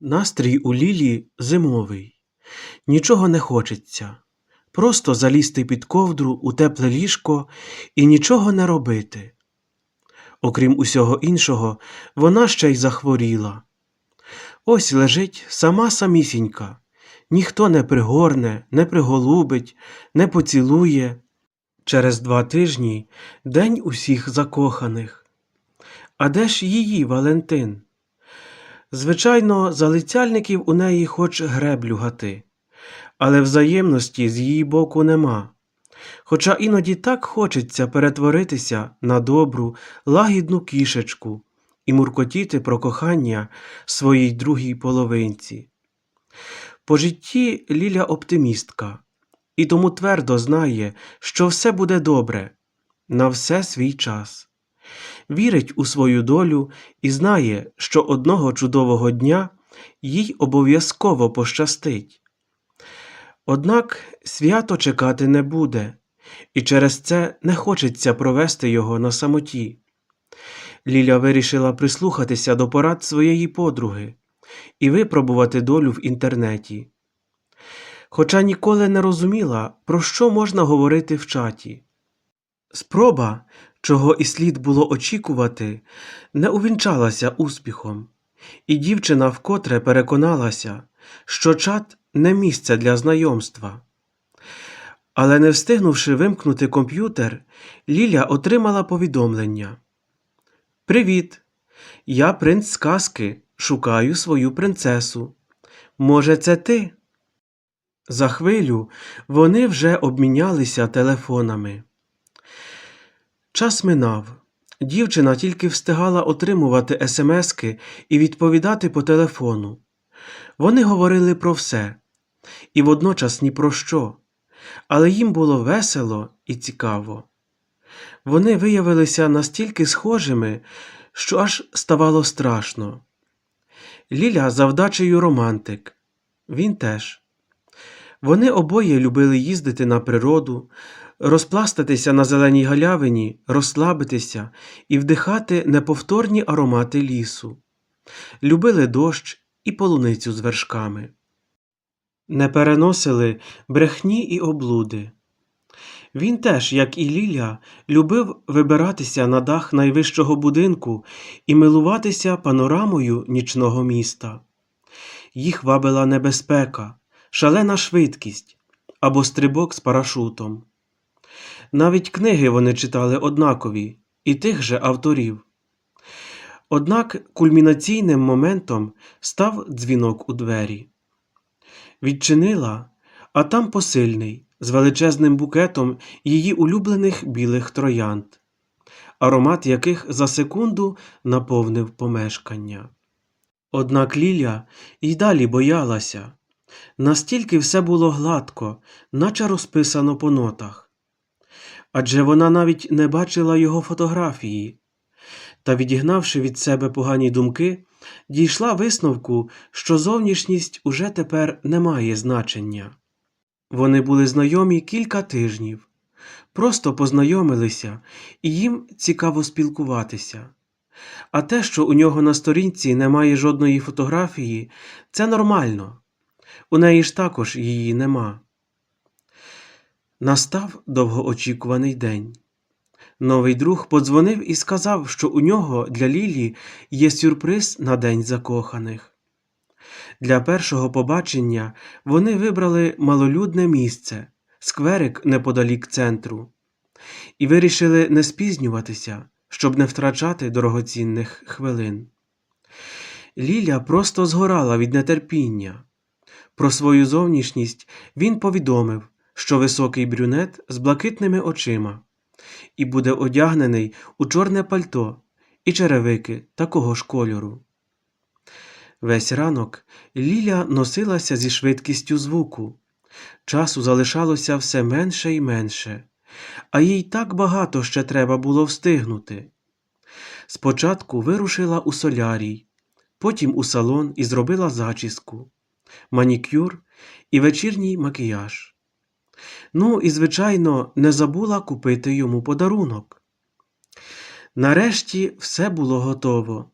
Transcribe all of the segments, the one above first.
Настрій у Лілі зимовий. Нічого не хочеться. Просто залізти під ковдру у тепле ліжко і нічого не робити. Окрім усього іншого, вона ще й захворіла. Ось лежить сама самісінька. Ніхто не пригорне, не приголубить, не поцілує. Через два тижні день усіх закоханих. А де ж її Валентин? Звичайно, залицяльників у неї хоч греблю гати, але взаємності з її боку нема. Хоча іноді так хочеться перетворитися на добру, лагідну кішечку і муркотіти про кохання своїй другій половинці. По житті Ліля оптимістка, і тому твердо знає, що все буде добре, на все свій час вірить у свою долю і знає, що одного чудового дня їй обов'язково пощастить. Однак свято чекати не буде, і через це не хочеться провести його на самоті. Ліля вирішила прислухатися до порад своєї подруги і випробувати долю в інтернеті. Хоча ніколи не розуміла, про що можна говорити в чаті. Спроба, чого і слід було очікувати, не увінчалася успіхом, і дівчина вкотре переконалася, що чат не місце для знайомства. Але не встигнувши вимкнути комп'ютер, Ліля отримала повідомлення. Привіт! Я принц сказки, шукаю свою принцесу. Може, це ти? За хвилю вони вже обмінялися телефонами. Час минав. Дівчина тільки встигала отримувати смски і відповідати по телефону. Вони говорили про все, і водночас ні про що, але їм було весело і цікаво. Вони виявилися настільки схожими, що аж ставало страшно. Ліля за вдачею романтик, він теж. Вони обоє любили їздити на природу, розпластатися на зеленій галявині, розслабитися і вдихати неповторні аромати лісу. Любили дощ і полуницю з вершками. Не переносили брехні і облуди. Він теж, як і Ліля, любив вибиратися на дах найвищого будинку і милуватися панорамою нічного міста. Їх вабила небезпека, шалена швидкість або стрибок з парашутом. Навіть книги вони читали однакові і тих же авторів. Однак кульмінаційним моментом став дзвінок у двері. Відчинила, а там посильний, з величезним букетом її улюблених білих троянд, аромат яких за секунду наповнив помешкання. Однак Ліля й далі боялася. Настільки все було гладко, наче розписано по нотах. Адже вона навіть не бачила його фотографії, та, відігнавши від себе погані думки, дійшла висновку, що зовнішність уже тепер не має значення. Вони були знайомі кілька тижнів, просто познайомилися, і їм цікаво спілкуватися. А те, що у нього на сторінці немає жодної фотографії, це нормально. У неї ж також її нема. Настав довгоочікуваний день. Новий друг подзвонив і сказав, що у нього для Лілі є сюрприз на День закоханих. Для першого побачення вони вибрали малолюдне місце, скверик неподалік центру, і вирішили не спізнюватися, щоб не втрачати дорогоцінних хвилин. Ліля просто згорала від нетерпіння. Про свою зовнішність він повідомив, що високий брюнет з блакитними очима, і буде одягнений у чорне пальто і черевики такого ж кольору. Весь ранок Ліля носилася зі швидкістю звуку. Часу залишалося все менше і менше, а їй так багато ще треба було встигнути. Спочатку вирушила у солярій, потім у салон і зробила зачіску, манікюр і вечірній макіяж. Ну і, звичайно, не забула купити йому подарунок. Нарешті все було готово.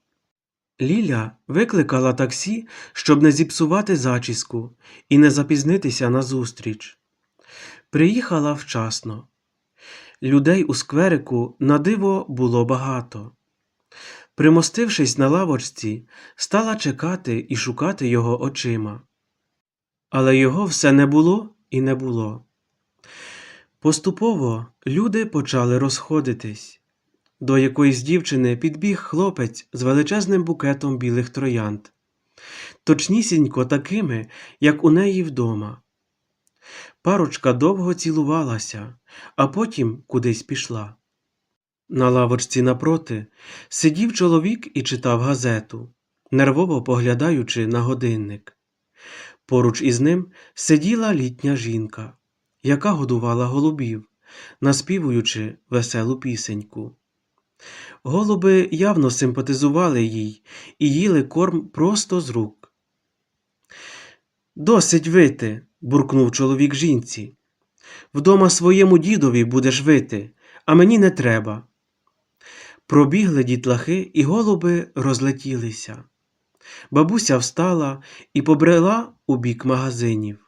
Ліля викликала таксі, щоб не зіпсувати зачіску і не запізнитися на зустріч. Приїхала вчасно. Людей у скверику на диво було багато. Примостившись на лавочці, стала чекати і шукати його очима. Але його все не було і не було. Поступово люди почали розходитись. До якоїсь дівчини підбіг хлопець з величезним букетом білих троянд, точнісінько такими, як у неї вдома. Парочка довго цілувалася, а потім кудись пішла. На лавочці напроти сидів чоловік і читав газету, нервово поглядаючи на годинник. Поруч із ним сиділа літня жінка, яка годувала голубів, наспівуючи веселу пісеньку. Голуби явно симпатизували їй і їли корм просто з рук. Досить вити, буркнув чоловік жінці. Вдома своєму дідові будеш вити, а мені не треба. Пробігли дітлахи, і голуби розлетілися. Бабуся встала і побрела у бік магазинів,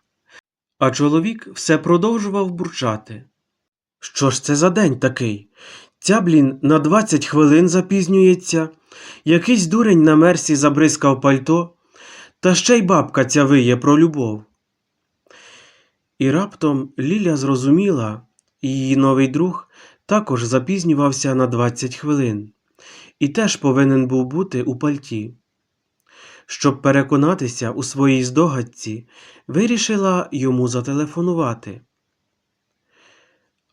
а чоловік все продовжував бурчати. Що ж це за день такий? Ця, блін, на 20 хвилин запізнюється, якийсь дурень на мерсі забризкав пальто, та ще й бабка ця виє про любов. І раптом Ліля зрозуміла, її новий друг також запізнювався на 20 хвилин і теж повинен був бути у пальті. Щоб переконатися у своїй здогадці, вирішила йому зателефонувати.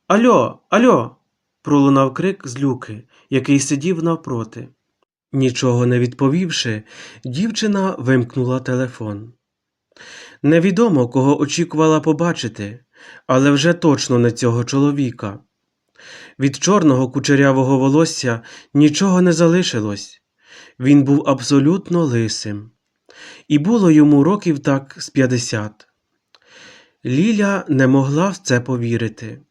Альо, альо. пролунав крик з люки, який сидів навпроти. Нічого не відповівши, дівчина вимкнула телефон. Невідомо, кого очікувала побачити, але вже точно не цього чоловіка. Від чорного кучерявого волосся нічого не залишилось. Він був абсолютно лисим, і було йому років так з п'ятдесят. Ліля не могла в це повірити.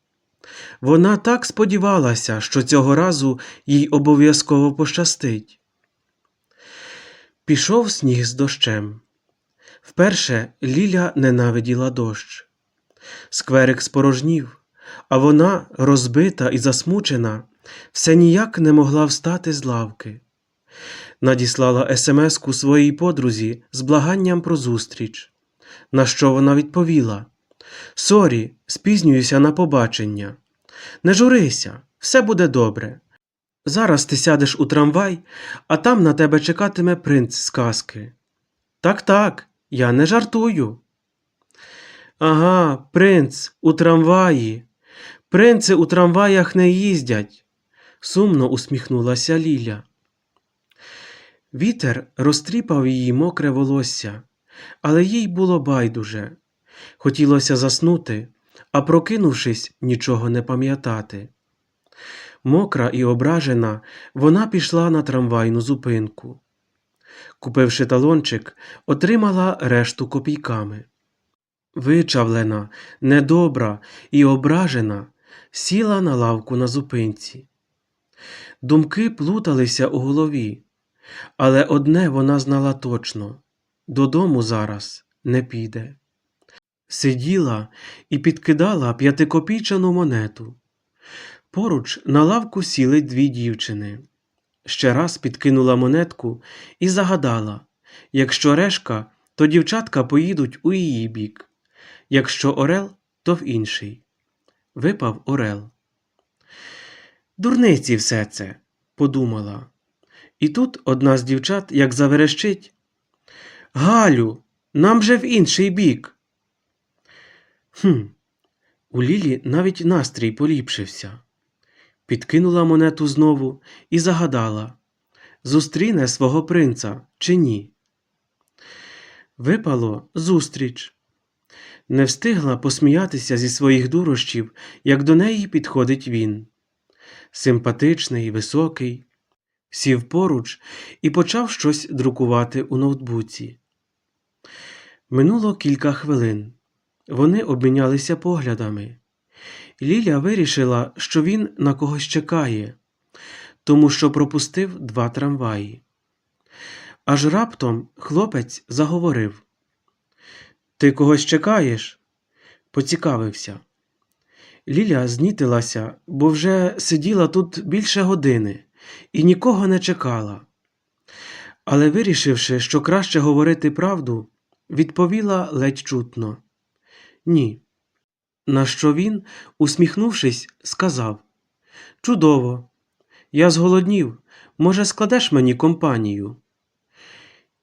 Вона так сподівалася, що цього разу їй обов'язково пощастить. Пішов сніг з дощем. Вперше Ліля ненавиділа дощ. Скверик спорожнів, а вона, розбита і засмучена, все ніяк не могла встати з лавки. Надіслала смс-ку своїй подрузі з благанням про зустріч, на що вона відповіла Сорі, спізнююся на побачення. Не журися, все буде добре. Зараз ти сядеш у трамвай, а там на тебе чекатиме принц з казки. Так, так, я не жартую. Ага, принц у трамваї. Принци у трамваях не їздять, сумно усміхнулася Ліля. Вітер розтріпав її мокре волосся, але їй було байдуже. Хотілося заснути, а прокинувшись, нічого не пам'ятати. Мокра і ображена, вона пішла на трамвайну зупинку. Купивши талончик, отримала решту копійками. Вичавлена, недобра і ображена, сіла на лавку на зупинці. Думки плуталися у голові, але одне вона знала точно додому зараз не піде. Сиділа і підкидала п'ятикопійчану монету. Поруч на лавку сіли дві дівчини. Ще раз підкинула монетку і загадала якщо решка, то дівчатка поїдуть у її бік, якщо орел, то в інший. Випав орел. Дурниці все це, подумала. І тут одна з дівчат, як заверещить Галю, нам же в інший бік. Хм, у Лілі навіть настрій поліпшився. Підкинула монету знову і загадала зустріне свого принца чи ні. Випало зустріч. Не встигла посміятися зі своїх дурощів, як до неї підходить він. Симпатичний, високий, сів поруч і почав щось друкувати у ноутбуці. Минуло кілька хвилин. Вони обмінялися поглядами. Ліля вирішила, що він на когось чекає, тому що пропустив два трамваї. Аж раптом хлопець заговорив. Ти когось чекаєш? поцікавився. Ліля знітилася, бо вже сиділа тут більше години і нікого не чекала. Але, вирішивши, що краще говорити правду, відповіла ледь чутно Ні. На що він, усміхнувшись, сказав Чудово, я зголоднів, може, складеш мені компанію?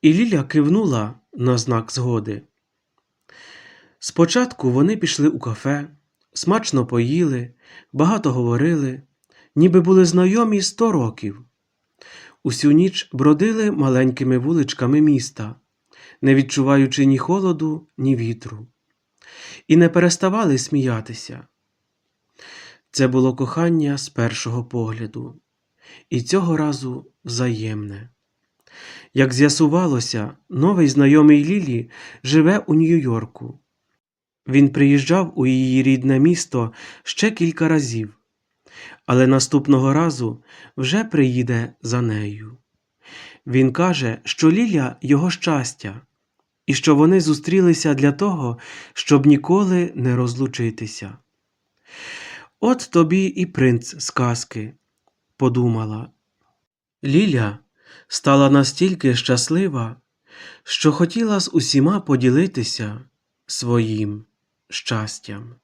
І Ліля кивнула на знак згоди. Спочатку вони пішли у кафе, смачно поїли, багато говорили, ніби були знайомі сто років. Усю ніч бродили маленькими вуличками міста, не відчуваючи ні холоду, ні вітру, і не переставали сміятися. Це було кохання з першого погляду, і цього разу взаємне. Як з'ясувалося, новий знайомий Лілі живе у Нью-Йорку. Він приїжджав у її рідне місто ще кілька разів, але наступного разу вже приїде за нею. Він каже, що Ліля його щастя, і що вони зустрілися для того, щоб ніколи не розлучитися. От тобі і принц сказки, подумала. Ліля стала настільки щаслива, що хотіла з усіма поділитися своїм щастям.